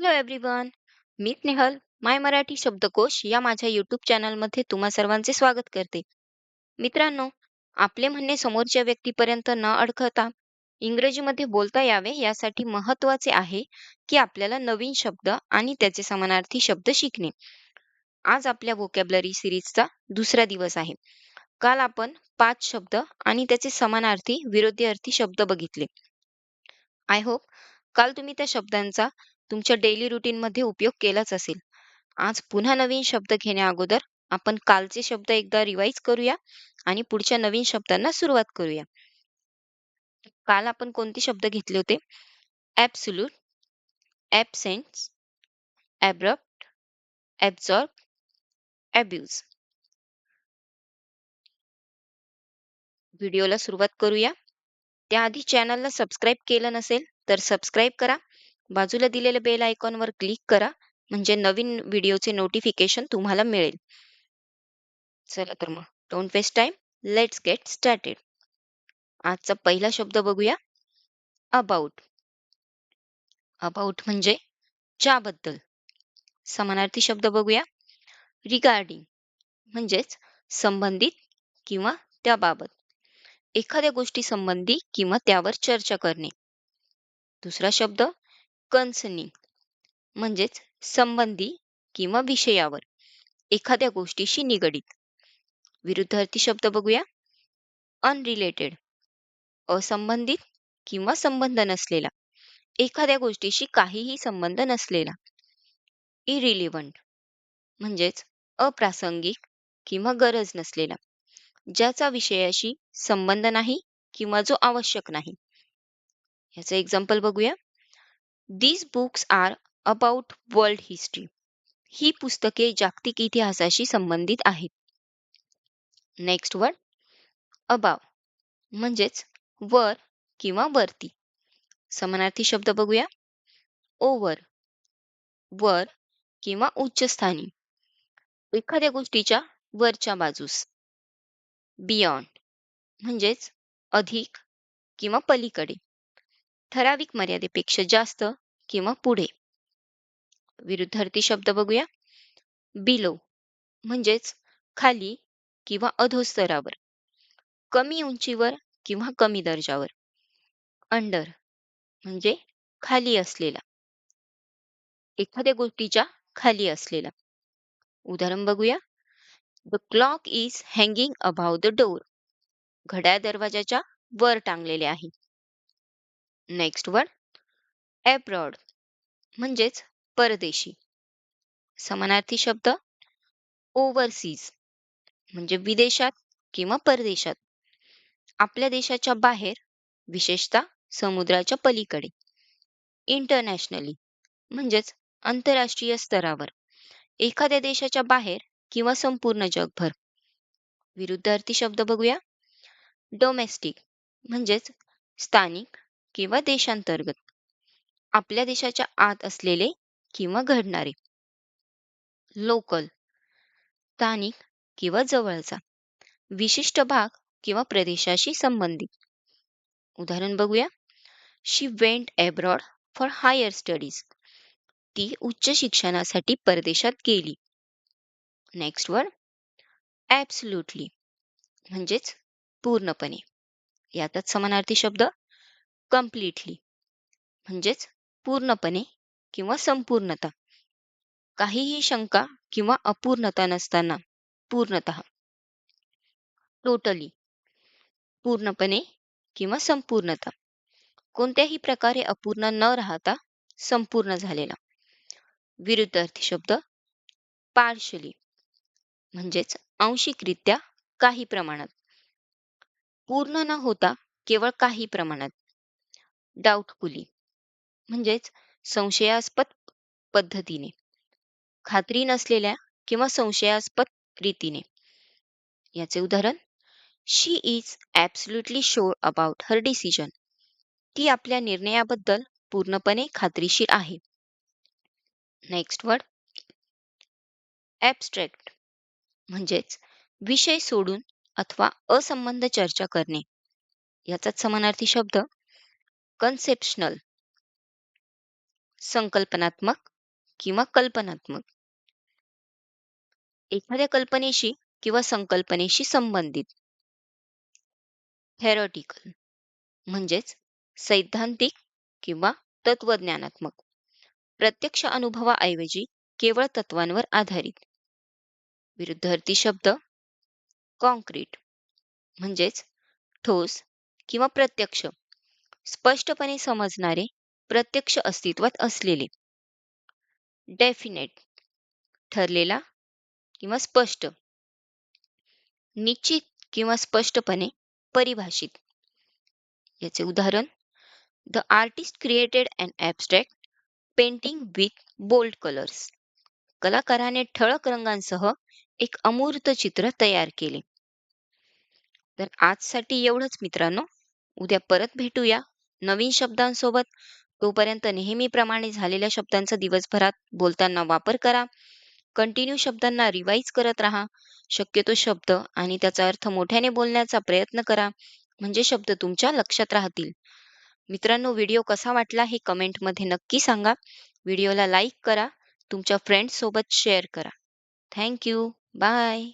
Hello everyone मी Snehal my Marathi शब्दकोश या माझ्या यूट्यूब चॅनलमध्ये तुम्हा सर्वांचे स्वागत करते. मित्रांनो आपले म्हणणे समोरच्या व्यक्तीपर्यंत न अडखता इंग्रजीमध्ये बोलता यावे यासाठी महत्त्वाचे आहे की आपल्याला नवीन शब्द आणि त्याचे समानार्थी शब्द शिकणे. आज आपल्या वोकॅबलरी सिरीजचा दुसरा दिवस आहे. काल आपण पाच शब्द आणि त्याचे समानार्थी विरोधी अर्थी शब्द बघितले. आय होप काल तुम्ही त्या शब्दांचा तुमच्या डेली रुटीनमध्ये उपयोग केलाच असेल. आज पुन्हा नवीन शब्द घेण्याअगोदर आपण कालचे शब्द एकदा रिवाईज करूया आणि पुढच्या नवीन शब्दांना सुरुवात करूया. काल आपण कोणते शब्द घेतले होते? Absolute absent abrupt absorb abuse व्हिडिओला सुरुवात करूया. त्याआधी चॅनलला सबस्क्राईब केलं नसेल तर सबस्क्राईब करा. बाजूला दिलेल्या बेल आयकॉनवर क्लिक करा म्हणजे नवीन व्हिडिओचे नोटिफिकेशन तुम्हाला मिळेल. चला तर मग don't waste time let's get started आजचा पहिला शब्द बघूया. अबाउट अबाउट म्हणजे ज्याबद्दल. समानार्थी शब्द बघूया. रिगार्डिंग म्हणजेच संबंधित किंवा त्याबाबत. एखाद्या गोष्टी संबंधी किंवा त्यावर चर्चा करणे. दुसरा शब्द कन्सनी म्हणजेच संबंधी किंवा विषयावर एखाद्या गोष्टीशी निगडीत. विरुद्धार्थी शब्द बघूया. अनरिलेटेड असंबंधित किंवा संबंध नसलेला. एखाद्या गोष्टीशी काहीही संबंध नसलेला. इरिलिव्हंट म्हणजेच अप्रासंगिक किंवा गरज नसलेला. ज्याचा विषयाशी संबंध नाही किंवा जो आवश्यक नाही. याचं एक्झाम्पल बघूया. These books are about world history ही पुस्तके जागतिक इतिहासाशी संबंधित आहेत. नेक्स्ट वर्ड अबाव म्हणजेच वर किंवा वरती. समानार्थी शब्द बघूया. ओवर वर किंवा उच्चस्थानी एखाद्या गोष्टीच्या वरच्या बाजूस. बियॉन्ड म्हणजेच अधिक किंवा पलीकडे. ठराविक मर्यादेपेक्षा जास्त किंवा पुढे. विरुद्धार्थी शब्द बघूया. बिलो म्हणजेच खाली किंवा अधोस्तरावर. कमी उंचीवर किंवा कमी दर्जावर. अंडर म्हणजे खाली असलेला. एखाद्या गोष्टीच्या खाली असलेला. उदाहरण बघूया. The clock is hanging above the door घड्याळ दरवाजाच्या वर टांगलेले आहे. नेक्स्ट वर्ड एब्रॉड म्हणजेच परदेशी. समानार्थी शब्द ओव्हरसीज म्हणजे विदेशात किंवा परदेशात. आपल्या देशाच्या बाहेर विशेषतः समुद्राच्या पलीकडे. इंटरनॅशनली म्हणजेच आंतरराष्ट्रीय स्तरावर. एखाद्या देशाच्या बाहेर किंवा संपूर्ण जगभर. विरुद्धार्थी शब्द बघूया. डोमेस्टिक म्हणजेच स्थानिक किंवा देशांतर्गत. आपल्या देशाच्या आत असलेले किंवा घडणारे. लोकल स्थानिक किंवा जवळचा. विशिष्ट भाग किंवा प्रदेशाशी संबंधित. उदाहरण बघूया. She went abroad for higher studies ती उच्च शिक्षणासाठी परदेशात गेली. नेक्स्ट वर्ड ॲब्सल्युटली म्हणजेच पूर्णपणे. यातच समानार्थी शब्द. कम्प्लिटली म्हणजेच पूर्णपणे किंवा संपूर्णता. काहीही शंका किंवा अपूर्णता नसताना पूर्णत. टोटली पूर्णपणे किंवा संपूर्णता. कोणत्याही प्रकारे अपूर्ण न राहता संपूर्ण झालेला. विरुद्धार्थी शब्द पार्शली म्हणजेच आंशिकरित्या काही प्रमाणात. पूर्ण न होता केवळ काही प्रमाणात. डाऊटफुली म्हणजेच संशयास्पद पद्धतीने. खात्री नसलेल्या किंवा संशयास्पद रीतीने. याचे उदाहरण she is absolutely sure about her decision ती आपल्या निर्णयाबद्दल पूर्णपणे खात्रीशीर आहे. नेक्स्ट वर्ड ॲबस्ट्रॅक्ट म्हणजेच विषय सोडून अथवा असंबंध चर्चा करणे. याचाच समानार्थी शब्द कन्सेप्शनल संकल्पनात्मक किंवा कल्पनात्मक. एखाद्या कल्पनेशी किंवा संकल्पनेशी संबंधित. थेरॉटिकल म्हणजेच सैद्धांतिक किंवा तत्वज्ञानात्मक. प्रत्यक्ष अनुभवाऐवजी केवळ तत्वांवर आधारित. विरुद्धार्थी शब्द कॉन्क्रीट म्हणजेच ठोस किंवा प्रत्यक्ष. स्पष्टपणे समजणारे प्रत्यक्ष अस्तित्वात असलेले. डेफिनेट ठरलेला किंवा स्पष्ट. निश्चित किंवा स्पष्टपणे परिभाषित. याचे उदाहरण the artist created and abstract painting with bold colours कलाकाराने ठळक रंगांसह एक अमूर्त चित्र तयार केले. तर आजसाठी एवढंच मित्रांनो. उद्या परत भेटूया. नवीन शब्दांसोबत तोपर्यंत नेहमीप्रमाणे झालेल्या शब्दांचा दिवसभरात बोलताना वापर करा. कंटिन्यू शब्दांना रिवाईज करत राहा. शक्यतो शब्द आणि त्याचा अर्थ मोठ्याने बोलण्याचा प्रयत्न करा. म्हणजे शब्द तुमच्या लक्षात राहतील. मित्रांनो व्हिडिओ कसा वाटला हे कमेंटमध्ये नक्की सांगा. व्हिडिओला लाईक करा. तुमच्या फ्रेंड्ससोबत शेअर करा. Thank you bye